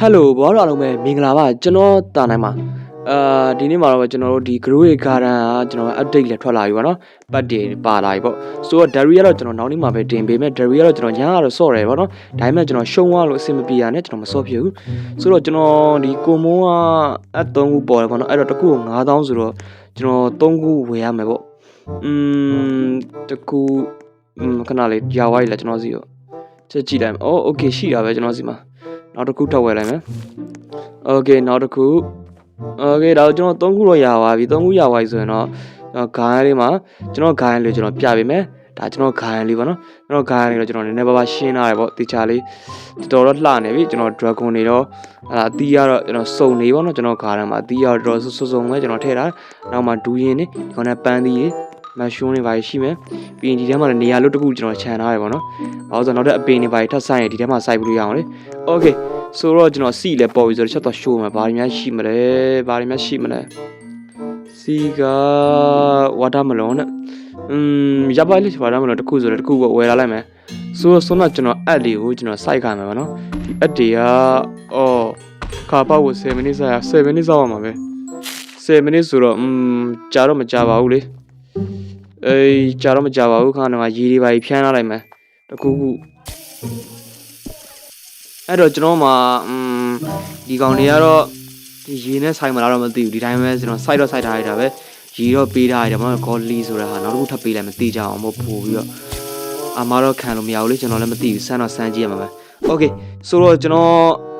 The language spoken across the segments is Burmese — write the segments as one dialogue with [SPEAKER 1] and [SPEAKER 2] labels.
[SPEAKER 1] ဟယ်လိုဘောတော်အားလုံးပဲမင်္ဂလာပါကျွန်တော်တာနိုင်ပါအာဒီနေ့မှာတော့ကျွန်တော်တို့ဒီ grow a garden ကကျွန်တော် update လည်းထွက်လာပြီပေါ့နော်ပတ်တွေပါလာပြီပေါ့ဆိုတော့ diary ကတော့ကျွန်တော်နောက်နေ့မှာပဲတင်ပေးမယ် diary ကတော့ကျွန်တော်ညာကတော့စော့တယ်ပေါ့နော်ဒါပေမဲ့ကျွန်တော်ရှုံးသွားလို့အဆင်မပြေရနဲ့ကျွန်တော်မစော့ဖြစ်ဘူးဆိုတော့ကျွန်တော်ဒီကိုမုံကအ3ခုပေါ်တယ်ပေါ့နော်အဲ့တော့တစ်ခုကို9000ဆိုတော့ကျွန်တော်3ခုဝယ်ရမယ်ပေါ့อืมတစ်ခုอืมခဏလေးကြာသွားပြီလားကျွန်တော်စီကိုချက်ကြည့်လိုက်မယ်အော် okay ရှိတာပဲကျွန်တော်စီမှာ နောက်တစ်ခုထပ်ဝယ်လိုက်မယ် โอเคနောက်တစ်ခုโอเคဒါတော့ကျွန်တော်၃ခုတော့ရပါပြီ၃ခုရပါပြီဆိုရင်တော့ကျွန်တော်ဂိုင်းလေးမှာကျွန်တော်ဂိုင်းလေးကျွန်တော်ပြပေးမယ်ဒါကျွန်တော်ဂိုင်းလေးပေါ့နော်ကျွန်တော်ဂိုင်းလေးတော့ကျွန်တော်နည်းနည်းပါးပါးရှင်းထားတယ်ပေါ့တေချာလေးတော်တော်လှနေပြီကျွန်တော် dragon တွေတော့အဲအတီးကတော့ကျွန်တော်စုံနေပေါ့နော်ကျွန်တော်ဂါရန်မှာအတီးကတော့တော်တော်စုစုံပဲကျွန်တော်ထည့်ထားနောက်မှဒူးရင်နေဒီကောင်နဲ့ပန်းသီးတွေ မရှုံးနေပါရှိမယ်ပြီးရင်ဒီထဲမှာလည်းနေရာလို့တစ်ခုကျွန်တော်ခြံထားတယ်ပေါ့နော်ဘာလို့ဆိုတော့နောက်ထပ်အပင်တွေပါထပ်ဆိုင်ရဒီထဲမှာစိုက်ပြီးလို့ရအောင်လေโอเค ဆိုတော့ကျွန်တော်စီလည်းပေါ်ပြီဆိုတော့ချက်တော့ရှိုးမှာဘာတွေများရှိမလဲဘာတွေများရှိမလဲစီကဝါတာမလွန်နဲ့อืมရပါလိမ့်ဝါတာမလွန်တစ်ခုဆိုတော့တစ်ခုကိုဝယ်လာလိုက်မယ်ဆိုတော့ဆိုတော့ကျွန်တော်အက်လေးကိုကျွန်တော်စိုက်ခိုင်းမှာပါနော်ဒီအက်တွေကအော်ခါပေါက်ကို7မိနစ်စားရ7မိနစ်စားရမှာပဲ7မိနစ်ဆိုတော့อืมကြာတော့မကြာပါဘူးလေ အေးကြာတော့မကြာပါဘူးခါနမှာရေတွေပါဖြန်းလာလိုက်မယ်တခုခုအဲ့တော့ကျွန်တော်မှာอืมဒီကောင်တွေကတော့ဒီရေနဲ့ဆိုင်မလားတော့မသိဘူးဒီတိုင်းပဲကျွန်တော် site တော့ site ထားရတာပဲရေတော့ပေးထားရတယ်ဘာလို့ golly ဆိုတာဟာနောက်တစ်ခုထပ်ပေးလိုက်မသိကြအောင်မို့ပို့ပြီးတော့အမားတော့ခံလို့မရဘူးလေကျွန်တော်လည်းမသိဘူးစမ်းတော့စမ်းကြည့်ရမှာပဲ okay ဆိုတော့ကျွန်တော်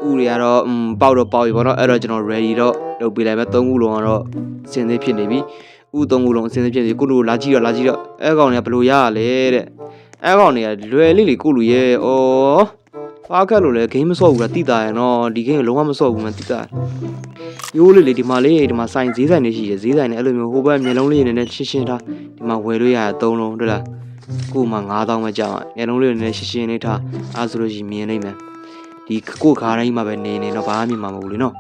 [SPEAKER 1] ဥတွေကတော့ပေါက်တော့ပေါက်ပြီပေါ့နော်အဲ့တော့ကျွန်တော် ready တော့လုပ်ပေးလိုက်ပဲ၃ခုလုံးကတော့စင်သေးဖြစ်နေပြီ ဥသုံးခုလုံးအစင်သေးဖြစ်နေပြီကိုလိုလာကြည့်တော့လာကြည့်တော့အဲ့ကောင်တွေကဘယ်လိုရရလဲတဲ့အဲ့ကောင်တွေကလွယ်လေးလေးကိုလူရဲ့ဩဖားခတ်လို့လည်းဂိမ်းမဆော့ဘူးလားတိတာရယ်နော်ဒီဂိမ်းကလုံးဝမဆော့ဘူးမှတိတာရိုးလေးလေးဒီမှာလေးဒီမှာဆိုင်ဈေးဆိုင်လေးရှိတယ်ဈေးဆိုင်နဲ့အဲ့လိုမျိုးဟိုဘက်မျက်လုံးလေးနည်းနည်းရှင်းရှင်းထားဒီမှာဝယ်လို့ရတာ၃လုံးတွေ့လားကို့မှာ9000ပဲကြာမျက်လုံးလေးနည်းနည်းရှင်းရှင်းလေးထားအားဆိုလို့ရှိရင်မြင်နိုင်မယ်ဒီကို့ခါတိုင်းမှာပဲနေနေတော့ဘာမှမြင်မှာမဟုတ်ဘူးလေနော်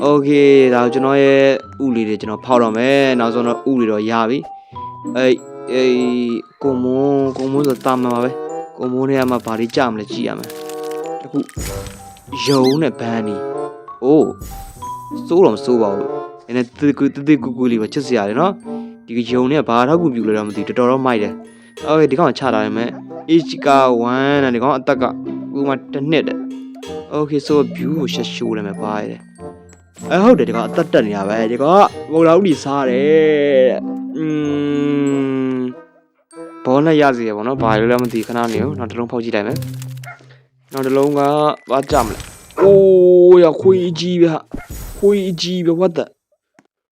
[SPEAKER 1] โอเคဒါကျွန်တော်ရဲ့ဥလေးတွေကျွန်တော်ဖောက်တော့မယ်နောက်ဆုံးတော့ဥလေးတော့ရပြီအေးအေးကိုမွန်းကိုမွန်းဆိုတာမှန်ပါပဲကိုမွန်းထဲမှာဘာတွေကြာမလဲကြည့်ရမယ် တခုယုံနဲ့ဘန်းနီအိုးစိုးတော့မစိုးပါဘူးနည်းနည်းတကူတကူကူလေးပဲချစ်စရာလေနော်ဒီယုံနဲ့ဘာထောက်ကူပြလို့တော့မသိဘူးတော်တော်တော့မိုက်တယ်โอเคဒီကောင်ချတာရမယ် H က1နဲ့ဒီကောင်အသက်ကဥမာတစ်နှစ်တဲ့โอเคဆို view ကိုရှက်ရှိုးလိုက်မယ်ပါရတယ် အဲဟုတ်တယ်ဒီကောင်အသက်တက်နေတာပဲဒီကောင်ကဘုံလာဦးလီစားတယ်တဲ့อืมဘောနဲ့ရစီရပေါ့နော်ဘာလို့လဲမသိခဏနေဦးနောက်တစ်လုံးဖောက်ကြည့်လိုက်မယ်နောက်တစ်လုံးကဘာကြမလဲအိုးရခွေးအကြီးပဲဟာခွေးအကြီးပဲ what the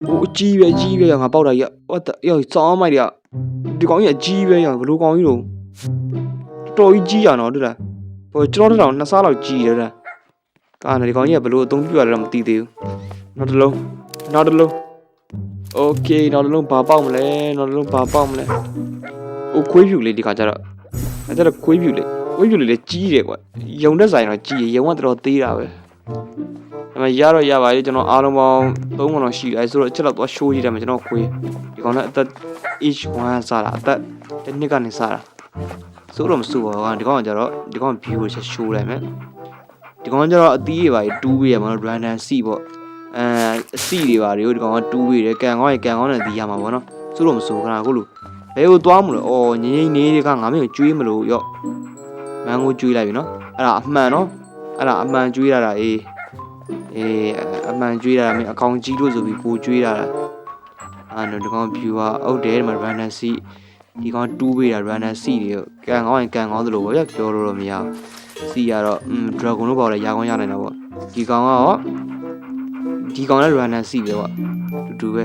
[SPEAKER 1] ဟိုအကြီးပဲအကြီးပဲငါပေါက်တာကြီး what the ယောစောင်းမိုက်တယ်ဒီကောင်ကြီးအကြီးပဲရဘလို့ကောင်ကြီးတော့တော်ကြီးကြီးရနော်တွေ့လားဟိုကျွန်တော်တို့တော့နှစ်စားလောက်ကြီးတယ်တဲ့ ကာနေဒီကောင်ကြီးကဘလို့အသုံးပြုရတယ်တော့မသိသေးဘူးနောက်တစ်လုံးနောက်တစ်လုံး okay နောက်တစ်လုံးဘာပေါက်မလဲနောက်တစ်လုံးဘာပေါက်မလဲဟိုခွေးဖြူလေးဒီခါကျတော့အဲ့ဒါခွေးဖြူလေးဝိပ္ပူလေးလည်းကြီးတယ်ကွာယုံတဲ့ဆိုင်တော့ကြီးရယုံကတော်တော်သေးတာပဲဒါပေမဲ့ရတော့ရပါလေကျွန်တော်အားလုံးပေါင်း၃ခုတော့ရှိတယ်ဆိုတော့အချက်တော့သွားရှိုးကြည့်တယ်မှာကျွန်တော်ခွေးဒီကောင်နဲ့အသက် H1 စားတာအသက်တစ်နှစ်ကနေစားတာဆိုတော့မဆိုးပါဘူးဒီကောင်ကကျတော့ဒီကောင် view ကိုချက်ရှိုးလိုက်မယ် ဒီကောင်ကကျတော့အသီးတွေပါတူးပေးရမှာ random C ပေါ့အဲအစီတွေပါတွေကိုဒီကောင်ကတူးပေးတယ်ကန်ကောင်းရင်ကန်ကောင်းတယ်ဒီရမှာပေါ့နော်ဆိုတော့မဆိုးခဏခုလို့ဘယ်ကိုသွားမလို့အော်ငင်းငင်းလေးကငါမင်းကိုကျွေးမလို့ရော့မန်ကိုကျွေးလိုက်ပြီနော်အဲ့ဒါအမှန်နော်အဲ့ဒါအမှန်ကျွေးရတာအေးအေးအမှန်ကျွေးရတာမင်းအကောင်ကြီးလို့ဆိုပြီးကိုကျွေးရတာအဲ့တော့ဒီကောင် view ကဟုတ်တယ်ဒီမှာ random C ဒီကောင်တူးပေးတာ random C တွေကန်ကောင်းရင်ကန်ကောင်းသလိုပဲပြောလို့တော့မရဘူး C ကတော့อืม dragon လို့ပေါ့လေရာကောင်းရနိုင်တာပေါ့ဒီကောင်ကရောဒီကောင်လည်း random C ပဲပေါ့တူတူပဲ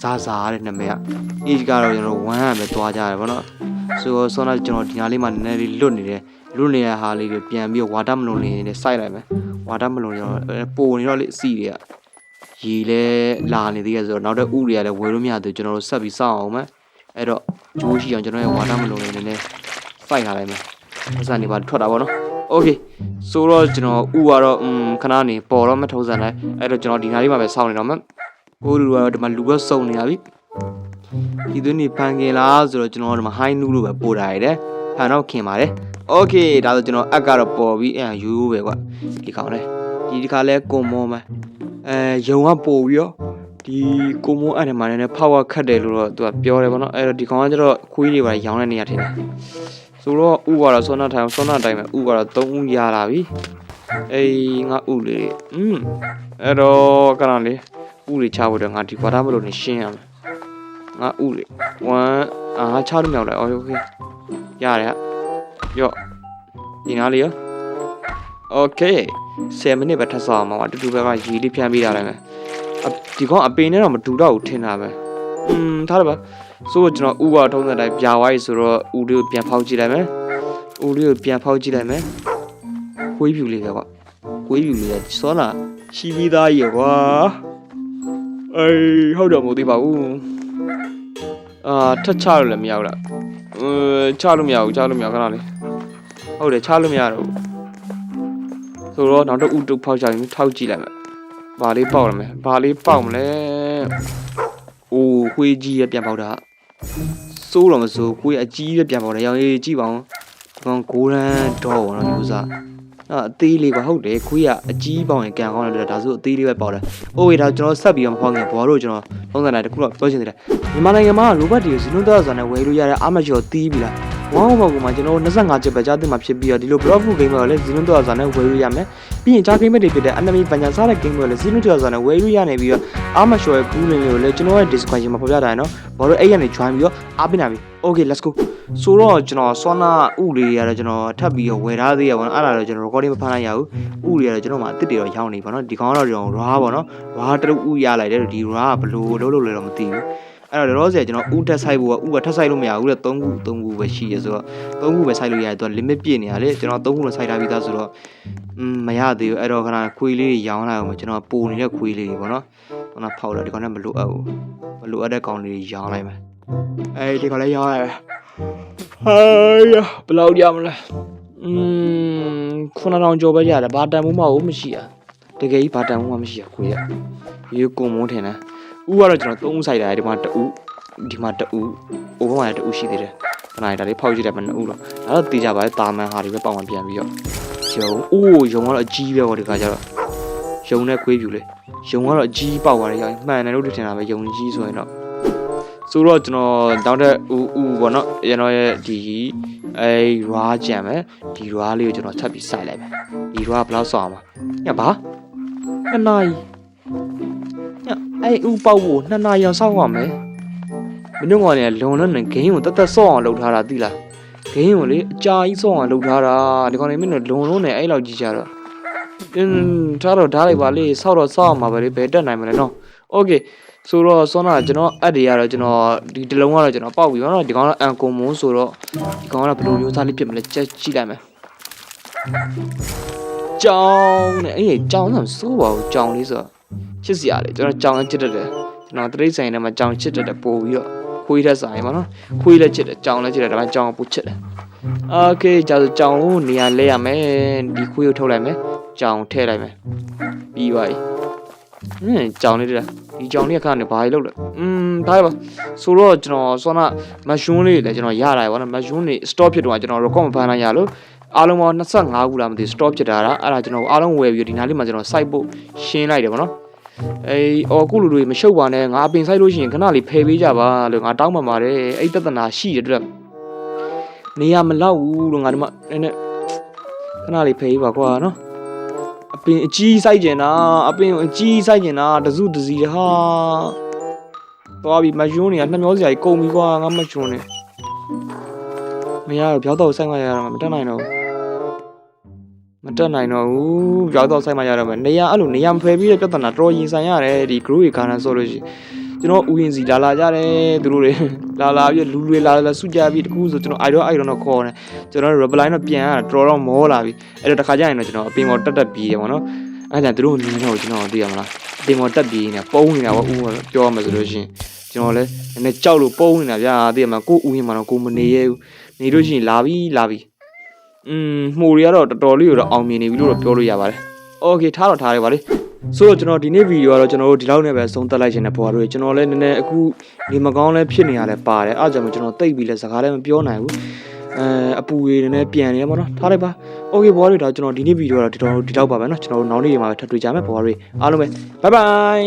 [SPEAKER 1] ဇာဇာတဲ့နာမည်က age ကတော့ကျွန်တော်1ရပဲတွားကြရတယ်ပေါ့နော်ဆိုတော့ဆောနာကျွန်တော်ဒီနားလေးမှာနည်းနည်းလေးလွတ်နေတယ်လွတ်နေရဟာလေးတွေပြန်ပြီးဝါတာမလုံလေးနဲ့စိုက်လိုက်မယ်ဝါတာမလုံရောပိုနေတော့လေအစီတွေကရေလဲလာနေသေးရဆိုတော့နောက်တဲ့ဥတွေကလည်းဝယ်လို့မရသေးကျွန်တော်တို့ဆက်ပြီးစောင့်အောင်မယ်အဲ့တော့ဂျိုးရှိအောင်ကျွန်တော်ရဲ့ဝါတာမလုံလေးနည်းနည်းစိုက်ထားလိုက်မယ်ပတ်စံနေပါထွက်တာပေါ့နော် โอเคဆိုတော့ကျွန်တော်ဥကတော့อืมခဏနေပေါ်တော့မထုံးစံလိုက်အဲ့တော့ကျွန်တော်ဒီနားလေးမှာပဲစောင့်နေတော့မယ်ဟိုလူကတော့ဒီမှာလူကစုံနေရပြီဒီသွင်းနေဖန်ခင်လားဆိုတော့ကျွန်တော်ဒီမှာ high နူးလို့ပဲပို့ထားရတယ်ဖန်တော့ခင်ပါတယ် โอเคဒါဆိုကျွန်တော်အက်ကတော့ပေါ်ပြီးအဲရိုးရိုးပဲကွာဒီကောင်လေဒီ ဒီဒီခါလဲကွန်မောမယ်အဲယုံကပို့ပြီးတော့ဒီကွန်မောအဲ့ဒီမှာလည်းဖောက်ခတ်တယ်လို့တော့သူကပြောတယ်ဗောနော်အဲ့တော့ဒီကောင်ကကျတော့ခွေးတွေပါရောင်းတဲ့နေရာထင်တယ် ဆိုတော့ဥကတော့စောနာထိုင်စောနာတိုင်းမှာဥကတော့3ဥရလာပြီအေးငါဥလေးอืมအဲ့တော့ကရန်လေးဥလေးချဖို့တော့ငါဒီဘာသာမလို့နေရှင်းရမယ်ငါဥလေး1အာချလို့မြောက်လိုက်အော်โอเคရတယ်ဟာရော့ဒီနားလေးရော โอเค10မိနစ်ပဲထပ်ဆောက်အောင်ပါအတူတူပဲကရီလေးဖြန်းပေးတာလည်းမယ်အဒီကောင်အပင်နဲ့တော့မတူတော့ဘူးထင်တာပဲอืมထားတယ်ပါ ဆိုတော့ကျွန်တော်ဥကထုံးတဲ့အတိုင်းပြာဝိုင်းဆိုတော့ဥလေးကိုပြန်ဖောက်ကြည့်လိုက်မယ်ဥလေးကိုပြန်ဖောက်ကြည့်လိုက်မယ်ခွေးဖြူလေးပဲကွာခွေးဖြူလေးကစောလာရှိပြီးသားရေကွာအေးဟုတ်တော့မဟုတ်သေးပါဘူးအာထက်ချလို့လည်းမရဘူးလားအင်းချလို့မရဘူးချလို့မရခဏလေးဟုတ်တယ်ချလို့မရတော့ဘူးဆိုတော့နောက်တစ်ဥတုဖောက်ချရင်ထောက်ကြည့်လိုက်မယ်။ဘာလေးပေါက်ရမယ်။ဘာလေးပေါက်မလဲ။အိုးခွေးကြီးရပြန်ပေါက်တာ။ စိုးတော့မစိုးခွေးအကြီးရပြန်ပေါက်တယ်။ရောင်ရေးကြည့်ပါဦး။ဒီကောင်ဂိုးရန်တော့ဘောနော်မျိုးစား။အာအသေးလေးပါဟုတ်တယ်ခွေးကအကြီးပေါက်ရင်ကန်ကောင်းတယ်ဒါဆိုအသေးလေးပဲပေါက်တယ်။အိုးဝေးဒါကျွန်တော်ဆက်ပြီးတော့မဖောက်ခင်ဘောတို့ကျွန်တော်သုံးစံတိုင်းတစ်ခုတော့ပြောချင်တယ်။မြန်မာနိုင်ငံမှာလိုဘတ်တီကိုဇီနုံတော့ဆိုတဲ့ဝယ်လို့ရတဲ့အာမချော်တီးပြီလား။ဝေါဘောကမှာကျွန်တော်25ချက်ပဲကြားသိမှာဖြစ်ပြီးတော့ဒီလို block food game ကိုလည်းဇီနုံတော့ဆိုတဲ့ဝယ်လို့ရမယ်။ ပြီးရင်ကြား game တွေဖြစ်တဲ့ enemy ပညာစားတဲ့ game ကိုလည်းဇီနုံတော့ဆိုတဲ့ဝယ်လို့ရနေပြီးတော့အာမချော်ရဲ့ကူးလင်းလေးကိုလည်းကျွန်တော်ရဲ့ description မှာဖော်ပြထားတယ်နော်။ဘောတို့အဲ့ရနေ join ပြီးတော့အားပေးနိုင်ပြီ။ Okay let's go ဆိုတော့ကျွန်တော်ဆွမ်းနာဥလေးရတယ်ကျွန်တော်ထပ်ပြီးတော့ဝယ်ထားသေးရပါတော့အဲ့ဒါတော့ကျွန်တော် recording မဖမ်းနိုင်ရဘူးဥလေးရတယ်ကျွန်တော်မှအစ်စ်တွေတော့ရောင်းနေပါတော့ဒီကောင်ကတော့ကျွန်တော် raw ပါနော် raw တရုပ်ဥရလိုက်တယ်ဒီ raw ကဘလို့လုံးလုံးလဲတော့မသိဘူး အဲ့တော့လောလောဆယ်ကျွန်တော်ဥတက်ဆိုင်ဖို့ကဥကထပ်ဆိုင်လို့မရဘူးတဲ့3ခု3ခုပဲရှိရဆိုတော့3ခုပဲဆိုင်လို့ရတယ်သူက limit ပြည့်နေရလေကျွန်တော်3ခုလုံးဆိုင်ထားပြီးသားဆိုတော့อืมမရသေးဘူးအဲ့တော့ခဏခွေးလေးတွေရောင်းလိုက်အောင်ကျွန်တော်ပိုနေတဲ့ခွေးလေးတွေပေါ့နော်ခုနဖောက်တော့ဒီကောင်နဲ့မလိုအပ်ဘူးမလိုအပ်တဲ့ကောင်လေးတွေရောင်းလိုက်မယ်အဲ့ဒီကောင်လည်းရောင်းလိုက်မယ် ဟိုင်းဘယ်လောက်ရမလဲอืม9000ကျော်ပဲရတယ်ဘာတန်မှုမဟုတ်မရှိရတကယ်ကြီးဘာတန်မှုမမရှိရခွေရရေကုံမုန်းထင်တယ် ဥကတော့ကျွန်တော်3ဆိုင်တာဒီမှာတူဒီမှာတူအိုဘမှာတူရှိသေးတယ်ခဏဒါလေးဖောက်ကြည့်တယ်မနှစ်ဦးတော့ဒါတော့တေးကြပါလေတာမန်ဟာတွေပဲပေါင်မှပြန်ပြီးတော့ယုံအိုးယုံကတော့အကြီးပဲဟောဒီခါကျတော့ယုံနဲ့ခွေးပြူလေယုံကတော့အကြီးပေါက်သွားတယ်ရောင်မှန်တယ်လို့ထင်တာပဲယုံကြီးဆိုရင်တော့ဆိုတော့ကျွန်တော်တောင်းတဲ့ဥဥပေါ့နော်ကျွန်တော်ရဲ့ဒီအဲ raw ကြံမယ်ဒီ raw လေးကိုကျွန်တော်ထပ်ပြီးစိုက်လိုက်မယ်ဒီ raw ဘယ်လောက်ဆောက်အောင်ညဘာနှစ်နာရီည အဲဥပေါက်ဖို့နှစ်နာရီအောင်ဆောက်ရမယ်မင်းတို့ကလည်းလုံလုံးနဲ့ဂိမ်းကိုတသက်ဆော့အောင်လုပ်ထားတာသိလားဂိမ်းကိုလေအကြာကြီးဆော့အောင်လုပ်ထားတာဒီကောင်လေးမင်းတို့လုံလုံးနဲ့အဲ့လောက်ကြီးကြတော့အင်းထားတော့ဓာတ်လိုက်ပါလေဆောက်တော့ဆောက်အောင်ပါပဲလေဘယ်တက်နိုင်မလဲနော်โอเค ဆိုတော့ဆောနာကျွန်တော်အပ်တွေကတော့ကျွန်တော်ဒီတစ်လုံးကတော့ကျွန်တော်ပေါက်ပြီနော်ဒီကောင်ကအန်ကွန်မွန်ဆိုတော့ဒီကောင်ကဘယ်လိုမျိုးသားလေးဖြစ်မလဲကြက်ကြည့်လိုက်မယ်ကြောင်နဲ့အေးကြောင်တော့စိုးပါဘူးကြောင်လေးဆိုတော့ ချစ်စရာလေကျွန်တော်ကြောင်လည်းချစ်တတ်တယ်ကျွန်တော်တရိတ်ဆိုင်ထဲမှာကြောင်ချစ်တတ်တယ်ပို့ပြီးတော့ခွေးတဲ့ဆိုင်ပါနော်ခွေးလည်းချစ်တယ်ကြောင်လည်းချစ်တယ်ဒါပေမဲ့ကြောင်ကပိုချစ်တယ်โอเคကြာဆိုကြောင်ကိုနေရာလဲရမယ်ဒီခွေးကိုထုတ်လိုက်မယ်ကြောင်ထည့်လိုက်မယ်ပြီးပါပြီဟင်းကြောင်လေးတက် ဒီကြောင်လေးကခဏနေဘာကြီးလောက်လဲอืมဒါပဲဆိုတော့ကျွန်တော်ဆောနာမရှွန်းလေးလည်းကျွန်တော်ရလာရပါတော့မရှွန်းနေ stop ဖြစ်တော့ကျွန်တော် record မဖမ်းနိုင်ရလို့အားလုံးပေါင်း25ခုလားမသိ stop ဖြစ်တာလားအဲ့ဒါကျွန်တော်အားလုံးဝယ်ပြီးဒီနားလေးမှာကျွန်တော် site ဖို့ရှင်းလိုက်တယ်ဗောနော် အေးအော်ကုလူတွေမရှုပ်ပါနဲ့ငါအပင်ဆိုင်လို့ရှိရင်ခဏလေးဖယ်ပေးကြပါလို့ငါတောင်းပန်ပါတယ်အဲ့ပြဿနာရှိတယ်တဲ့နေရမလောက်ဘူးလို့ငါဒီမှာနည်းနည်းခဏလေးဖယ်ပေးပါကွာနော်အပင်အကြီးစိုက်ကျင်တာအပင်အကြီးစိုက်ကျင်တာတစုတစည်းဟာသွားပြီမယွန်းနေရနှမျောစရာကြီးကုန်ပြီကွာငါမယွန်းနေမရတော့ပြောက်တော့စိုက်မှရတော့မတက်နိုင်တော့ မတက်နိုင်တော့ဘူးပြောက်တော့စိုက်မှရတော့မယ်နေရအဲ့လိုနေရမဖယ်ပြီးတဲ့ပြဿနာတော်ရင်ဆိုင်ရတယ်ဒီ group ကြီးခါနဆိုလို့ရှိရင်ကျွန်တော်ဥယျင်စီလာလာကြတယ်သူတို့တွေလာလာပြီးလူတွေလာလာစုကြပြီးတကူဆိုကျွန်တော် idol idol တော့ခေါ်တယ်ကျွန်တော် reply တော့ပြန်ရတာတော်တော်မောလာပြီအဲ့တော့တစ်ခါကျရင်တော့ကျွန်တော်အပင်ပေါ်တက်တက်ပြီးတယ်ပေါ့နော်အဲ့ဒါသူတို့နင်းတော့ကျွန်တော်သိရမလားအတင်မော်တက်ပြေးနေတာပုံနေတာပေါ့ဦးကပြောရမယ်ဆိုလို့ရှိရင်ကျွန်တော်လည်းနည်းနည်းကြောက်လို့ပုံနေတာဗျာသိရမလားကိုဦးရင်မှတော့ကိုမနေရဘူးနေလို့ရှိရင်လာပြီလာပြီ อืมမှုတွေကတော့တော်တော်လေးတော့အောင်မြင်နေပြီလို့တော့ပြောလို့ရပါတယ်โอเคထားတော့ထားရပါလေဆိုတော့ကျွန်တော်ဒီနေ့ဗီဒီယိုကတော့ကျွန်တော်တို့ဒီလောက်နဲ့ပဲဆုံးသက်လိုက်ခြင်းနဲ့ပေါ်တော့ကျွန်တော်လည်းနည်းနည်းအခုနေမကောင်းလည်းဖြစ်နေရလဲပါတယ်အားကြောင့်ကျွန်တော်တိတ်ပြီးလဲစကားလည်းမပြောနိုင်ဘူး အဲအပူတွေနဲ့ပြန်နေရပါတော့ထားလိုက်ပါโอเคဘောတွေတော့ကျွန်တော်ဒီနေ့ဗီဒီယိုကတော့ဒီတော့ဒီတော့ပါပဲเนาะကျွန်တော်တို့နောက်နေ့မှာထပ်တွေ့ကြမယ်ဘောတွေအားလုံးပဲဘိုင်ဘိုင်